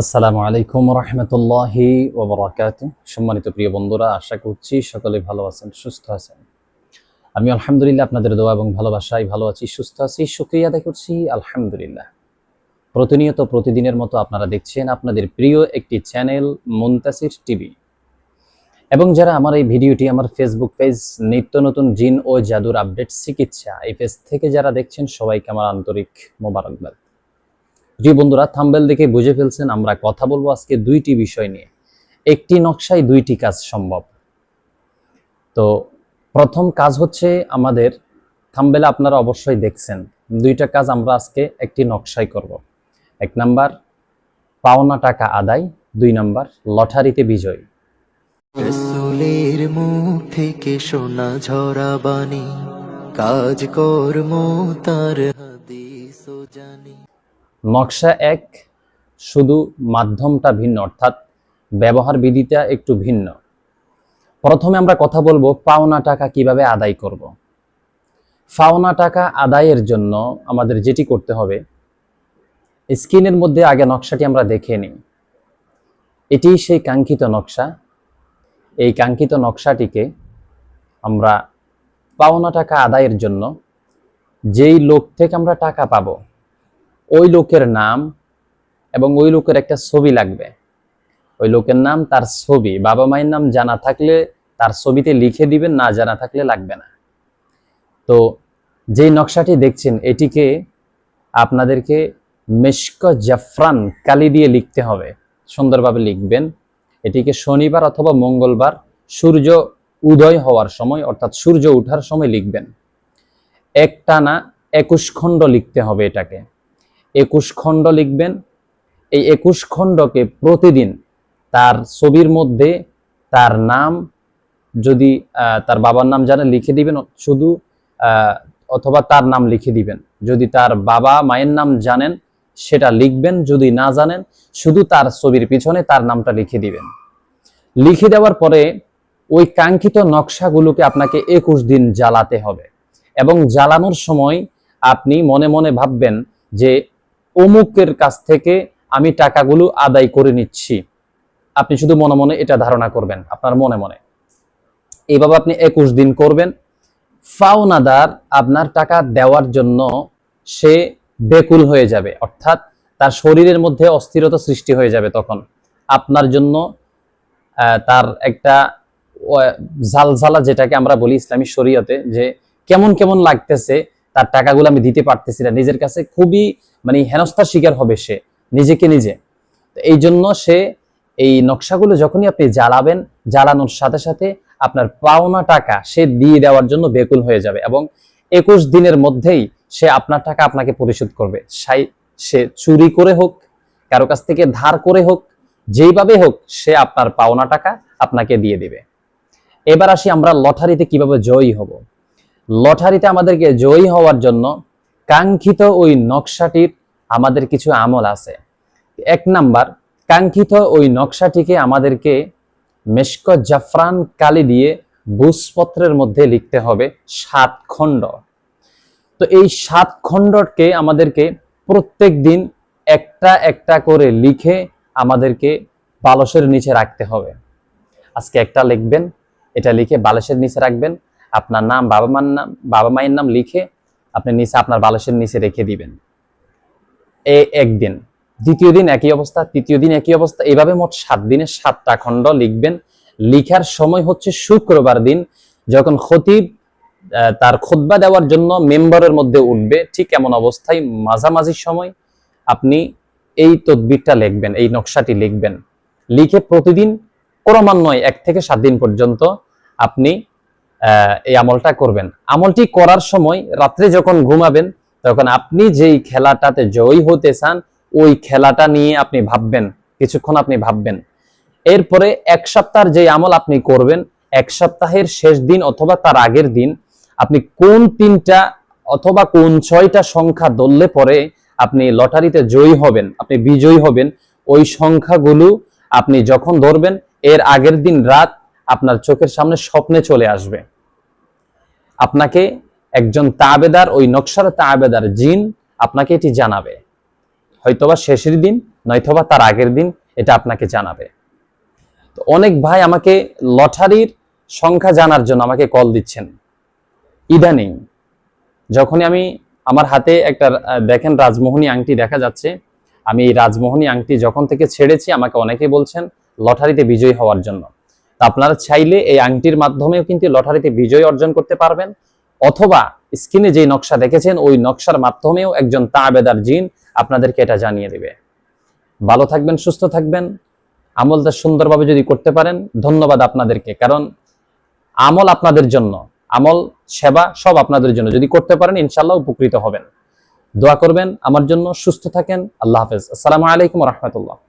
আসসালামু আলাইকুম রহমতুল্লাহি ওবরাকাত। সম্মানিত প্রিয় বন্ধুরা, আশা করছি সকলে ভালো আছেন, সুস্থ আছেন। আমি আলহামদুলিল্লাহ আপনাদের দোয়া এবং ভালোবাসায় ভালো আছি, সুস্থ আছি সুক্রিয়া আদায় করছি, আলহামদুলিল্লাহ। প্রতিনিয়ত প্রতিদিনের মতো আপনারা দেখছেন আপনাদের প্রিয় একটি চ্যানেল মুন্তাসির টিভি। এবং যারা আমার এই ভিডিওটি আমার ফেসবুক পেজ নিত্য নতুন জিন ও জাদুর আপডেট চিকিৎসা, এই পেজ থেকে যারা দেখছেন, সবাইকে আমার আন্তরিক মোবারকবাদ। জি বন্ধুরা, থাম্বেল দেখে বুঝে ফেলছেন, আমরা কথা বলব আজকে দুইটি বিষয় নিয়ে। একটি নকশায় দুইটি কাজ সম্ভব। তো প্রথম কাজ হচ্ছে আমাদের, থাম্বেলে আপনারা অবশ্যই দেখছেন, দুইটা কাজ আমরা আজকে একটি নকশায় করব। এক নাম্বার, পাওনা টাকা আদায়, দুই নাম্বার, লটারিতে বিজয়। মুখ থেকে শোনা ঝরা বাণী কাজ কর্ম তার হাদিস জানি। নকশা এক, শুধু মাধ্যমটা ভিন্ন, অর্থাৎ ব্যবহার বিধিটা একটু ভিন্ন। প্রথমে আমরা কথা বলব পাওনা টাকা কীভাবে আদায় করব। পাওনা টাকা আদায়ের জন্য আমাদের যেটি করতে হবে, স্ক্রিনের মধ্যে আগে নকশাটি আমরা দেখে নিই। এটি সেই কাঙ্ক্ষিত নকশা। এই কাঙ্ক্ষিত নকশাটিকে আমরা পাওনা টাকা আদায়ের জন্য যেই লোক থেকে আমরা টাকা পাবো ওই লোকের নাম এবং ওই লোকের একটা ছবি লাগবে। ওই লোকের নাম তার ছবি। বাবা মায়ের নাম জানা থাকলে তার ছবিতে লিখে দিবেন, না জানা থাকলে লাগবে না। তো যেই নকশাটি দেখছেন, এটিকে আপনাদেরকে মেশক জাফরান কালি দিয়ে লিখতে হবে। সুন্দরভাবে লিখবেন। এটিকে শনিবার অথবা মঙ্গলবার সূর্য উদয় হওয়ার সময়, অর্থাৎ সূর্য ওঠার সময় লিখবেন। একটানা একুশ খণ্ড লিখতে হবে এটাকে। একুশ খণ্ড লিখবেন। এই একুশ খণ্ডকে প্রতিদিন তার ছবির মধ্যে, তার নাম যদি তার বাবার নাম জানে লিখে দিবেন, শুধু অথবা তার নাম লিখে দিবেন। যদি তার বাবা মায়ের নাম জানেন, সেটা লিখবেন, যদি না জানেন, শুধু তার ছবির পিছনে তার নামটা লিখে দিবেন। লিখে দেওয়ার পরে ওই কাঙ্ক্ষিত নকশাগুলোকে আপনাকে একুশ দিন জ্বালাতে হবে। এবং জ্বালানোর সময় আপনি মনে মনে ভাববেন যে অমুকের কাছ থেকে আমি টাকাগুলো আদায় করে নিচ্ছি। আপনি শুধু মনে মনে এটা ধারণা করবেন, আপনার মনে মনে। এইভাবে আপনি একুশ দিন করবেন। ফাওনাদার আপনার টাকা দেওয়ার জন্য সে বেকুল হয়ে যাবে, অর্থাৎ তার শরীরের মধ্যে অস্থিরতা সৃষ্টি হয়ে যাবে তখন। আপনার জন্য তার একটা ঝালঝালা যেটাকে আমরা বলি ইসলামী শরীয়তে, যে কেমন কেমন লাগতেছে তার টাকাগুলো আমি দিতে পারতেছি না। নিজের কাছে খুবই মানে হেনস্থার শিকার হবে সে, নিজেকে নিজে। এই জন্য সে এই নকশাগুলো যখনই আপনি জ্বালাবেন, জ্বালানোর সাথে সাথে আপনার পাওনা টাকা সে দিয়ে দেওয়ার জন্য বেকুল হয়ে যাবে এবং একুশ দিনের মধ্যেই সে আপনার টাকা আপনাকে পরিশোধ করবে। সাই- সে চুরি করে হোক, কারও কাছ থেকে ধার করে হোক, যেইভাবে হোক সে আপনার পাওনা টাকা আপনাকে দিয়ে দিবে। এবার আসি আমরা লটারিতে কীভাবে জয়ী হব। লটারিতে আমাদেরকে জয়ী হওয়ার জন্য কাঙ্ক্ষিত ওই নকশাটির আমাদের কিছু আমল আছে। এক নাম্বার, কাঙ্ক্ষিত ওই নকশাটিকে আমাদেরকে মেশক জাফরান কালি দিয়ে বুসপত্রের মধ্যে লিখতে হবে সাত খণ্ড। তো এই সাত খণ্ডকে আমাদেরকে প্রত্যেক দিন একটা একটা করে লিখে আমাদেরকে বালসের নিচে রাখতে হবে। আজকে একটা লিখবেন, এটা লিখে বালসের নিচে রাখবেন আপনার নাম, বাবা মার নাম, বাবা মায়ের নাম লিখে আপনি নিচে আপনার বালসের নিচে রেখে দিবেন। এ একদিন, দ্বিতীয় দিন একই অবস্থা, তৃতীয় দিন একই অবস্থা। এভাবে মোট সাত দিনে সাতটা খণ্ড লিখবেন। লিখার সময় হচ্ছে শুক্রবার দিন, যখন খতিব তার খোদবা দেওয়ার জন্য মেম্বারের মধ্যে উঠবে। ঠিক এমন অবস্থায় মাঝামাঝি সময় আপনি এই তদবিরটা লিখবেন, এই নকশাটি লিখবেন। লিখে প্রতিদিন ক্রমান্বয়ে এক থেকে সাত দিন পর্যন্ত আপনি এই আমলটা করবেন। আমলটি করার সময় রাত্রে যখন ঘুমাবেন, তখন আপনি যেই খেলাটাতে জয়ী হতে চান, ওই খেলাটা নিয়ে আপনি ভাববেন, কিছুক্ষণ আপনি ভাববেন। এরপরে এক সপ্তাহের যে আমল আপনি করবেন, এক সপ্তাহের শেষ দিন অথবা তার আগের দিন আপনি কোন তিনটা অথবা কোন ছয়টা সংখ্যা ধরলে পরে আপনি লটারিতে জয়ী হবেন, আপনি বিজয়ী হবেন, ওই সংখ্যাগুলো আপনি যখন ধরবেন, এর আগের দিন রাত আপনার চোখের সামনে স্বপ্নে চলে আসবে। আপনাকে একজন তাবেদার, ওই নকশার তাবেদার জিন আপনাকে এটি জানাবে। হয়তোবা শেষের দিন, নয়তোবা তার আগের দিন এটা আপনাকে জানাবে। তো অনেক ভাই আমাকে লটারির সংখ্যা জানার জন্য আমাকে কল দিচ্ছেন। ইদানিং যখনই আমি আমার হাতে একটা দেখেন রাজমোহনী আংটি দেখা যাচ্ছে, আমি এই রাজমোহনী আংটি যখন থেকে ছেড়েছি আমাকে অনেকে বলছেন লটারিতে বিজয়ী হওয়ার জন্য। তা আপনারা চাইলে এই আংটির মাধ্যমেও কিন্তু লটারিতে বিজয় অর্জন করতে পারবেন। অথবা স্ক্রিনে যে নকশা দেখেছেন, ওই নকশার মাধ্যমেও একজন তাবেদার জিন আপনাদেরকে এটা জানিয়ে দেবে। ভালো থাকবেন, সুস্থ থাকবেন। আমলটা সুন্দরভাবে যদি করতে পারেন, ধন্যবাদ আপনাদেরকে। কারণ আমল আপনাদের জন্য, আমল, সেবা সব আপনাদের জন্য। যদি করতে পারেন ইনশাল্লাহ উপকৃত হবেন। দোয়া করবেন, আমার জন্য সুস্থ থাকেন। আল্লাহ হাফেজ। আসসালামু আলাইকুম রহমতুল্লাহ।